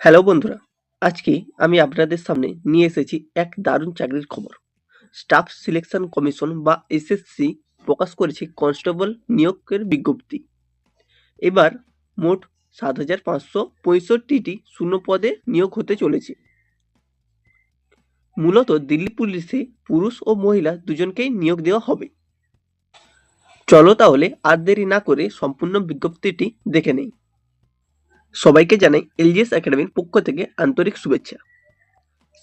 Hello বন্ধুরা, আজকে আমি আপনাদের সামনে নিয়ে এসেছি এক দারুণ চাকরির খবর। স্টাফ সিলেকশন কমিশন বা এসএসসি প্রকাশ করেছে কনস্টেবল নিয়োগের বিজ্ঞপ্তি। এবার মোট সাত হাজার পাঁচশো পঁয়ষট্টিটি শূন্য পদে নিয়োগ হতে চলেছে। মূলত দিল্লি পুলিশে পুরুষ ও মহিলা দুজনকেই নিয়োগ দেওয়া হবে। চলো তাহলে আর দেরি না করে সম্পূর্ণ বিজ্ঞপ্তিটি দেখে নেই। সবাইকে জানাই এলজিএস একাডেমির পক্ষ থেকে আন্তরিক শুভেচ্ছা।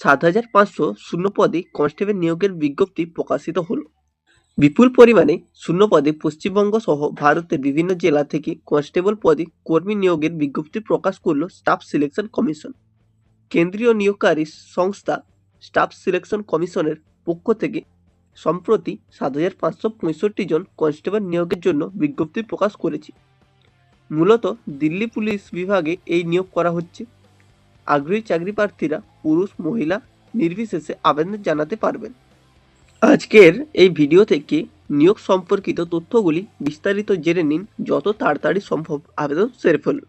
সাত হাজার পাঁচশো শূন্য পদে কনস্টেবল নিয়োগের বিজ্ঞপ্তি প্রকাশিত হল। বিপুল পরিমাণে শূন্য পদে পশ্চিমবঙ্গ সহ ভারতের বিভিন্ন জেলা থেকে কনস্টেবল পদে কর্মী নিয়োগের বিজ্ঞপ্তি প্রকাশ করল স্টাফ সিলেকশন কমিশন। কেন্দ্রীয় নিয়োগকারী সংস্থা স্টাফ সিলেকশন কমিশনের পক্ষ থেকে সম্প্রতি সাত হাজার পাঁচশো পঁয়ষট্টি জন কনস্টেবল নিয়োগের জন্য বিজ্ঞপ্তি প্রকাশ করেছে। মূলত দিল্লি পুলিশ বিভাগে এই নিয়োগ করা হচ্ছে। আগ্রহী চাকরি প্রার্থীরা পুরুষ, মহিলা নির্বিশেষে আবেদন জানাতে পারবেন। আজকের এই ভিডিও থেকে নিয়োগ সম্পর্কিত তথ্যগুলি বিস্তারিত জেনে নিন, যত তাড়াতাড়ি সম্ভব আবেদন সেরে ফেলুন।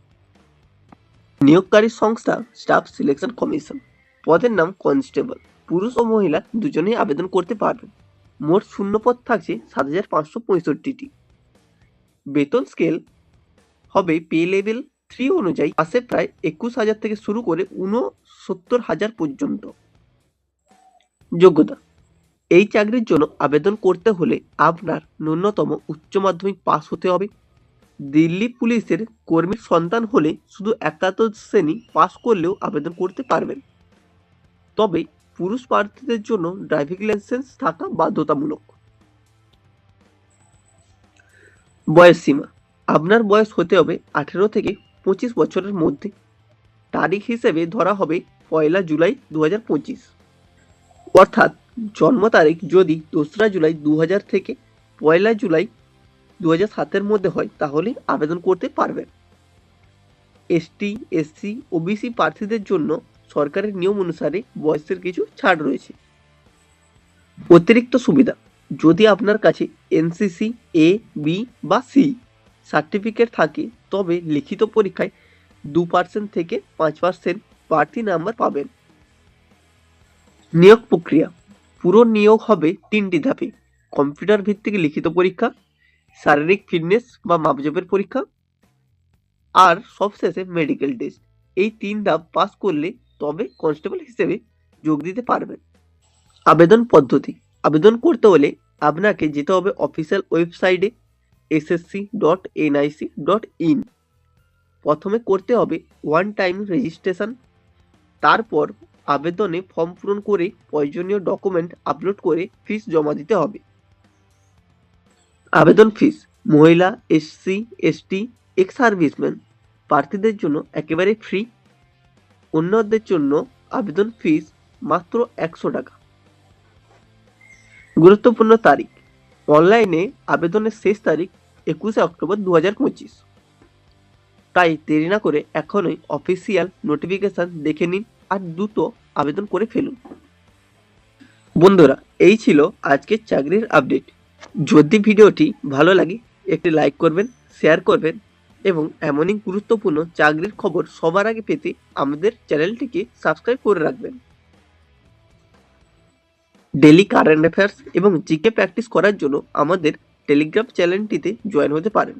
নিয়োগকারী সংস্থা স্টাফ সিলেকশন কমিশন, পদের নাম কনস্টেবল। পুরুষ ও মহিলা দুজনেই আবেদন করতে পারবেন। মোট শূন্য পদ থাকছে সাত হাজার পাঁচশো পঁয়ষট্টিটি। বেতন স্কেল হবে পে লেভেল থ্রি অনুযায়ী আসে প্রায় একুশ হাজার থেকে শুরু করে ঊনসত্তর হাজার পর্যন্ত। যোগ্যতা, এই চাকরির জন্য আবেদন করতে হলে আপনার ন্যূনতম উচ্চ মাধ্যমিক পাস হতে হবে। দিল্লি পুলিশের কর্মীর সন্তান হলে শুধু একাদশ শ্রেণি পাস করলেও আবেদন করতে পারবেন। তবে পুরুষ প্রার্থীদের জন্য ড্রাইভিং লাইসেন্স থাকা বাধ্যতামূলক। বয়স সীমা আপনার বয়স হতে হবে আঠেরো থেকে পঁচিশ বছরের মধ্যে। তারিখ হিসেবে ধরা হবে পয়লা জুলাই দু হাজার পঁচিশ। অর্থাৎ জন্ম তারিখ যদি দোসরা জুলাই দু হাজার থেকে পয়লা জুলাই দু হাজার সাতের মধ্যে হয়, তাহলে আবেদন করতে পারবেন। এসটি, এসসি, ওবিসি প্রার্থীদের জন্য সরকারের নিয়ম অনুসারে বয়সের কিছু ছাড় রয়েছে। অতিরিক্ত সুবিধা, যদি আপনার কাছে এনসিসি, এ, বি বা সি সার্টিফিকেট থাকে, তবে লিখিত পরীক্ষায় দু পার্সেন্ট থেকে পাঁচ পার্সেন্ট বাড়তি নাম্বার পাবেন। নিয়োগ প্রক্রিয়া। পুরো নিয়োগ হবে তিনটি ধাপে। কম্পিউটার ভিত্তিক লিখিত পরীক্ষা, শারীরিক ফিটনেস বা মাপজোপের পরীক্ষা, আর সবশেষে মেডিকেল টেস্ট। এই তিন ধাপ পাস করলে তবে কনস্টেবল হিসেবে যোগ দিতে পারবেন। আবেদন পদ্ধতি। আবেদন করতে হলে আপনাকে যেতে হবে অফিসিয়াল ওয়েবসাইটে SSC dot NIC dot in. প্রথমে করতে হবে ওয়ান টাইম রেজিস্ট্রেশন তারপর আবেদনে ফর্ম পূরণ করে প্রয়োজনীয় ডকুমেন্ট আপলোড করে ফিস জমা দিতে হবে। আবেদন ফিস মহিলা এসসি এসটি এক্স সার্ভিসম্যান প্রার্থীদের জন্য একেবারে ফ্রি অন্যদের জন্য আবেদন ফিস মাত্র একশো টাকা। গুরুত্বপূর্ণ তারিখ অনলাইনে আবেদনের শেষ তারিখ একুশে অক্টোবর দু হাজার পঁচিশ। তাই দেরি না করে এখনই অফিসিয়াল নোটিফিকেশান দেখে নিন আর দ্রুত আবেদন করে ফেলুন। বন্ধুরা, এই ছিল আজকের চাকরির আপডেট যদি ভিডিওটি ভালো লাগে, একটি লাইক করবেন শেয়ার করবেন এবং এমনই গুরুত্বপূর্ণ চাকরির খবর সবার আগে পেতে আমাদের চ্যানেলটিকে সাবস্ক্রাইব করে রাখবেন। ডেলি কারেন্ট অ্যাফেয়ার্স এবং জিকে প্র্যাকটিস করার জন্য আমাদের টেলিগ্রাম চ্যানেলটিতে জয়েন হতে পারেন।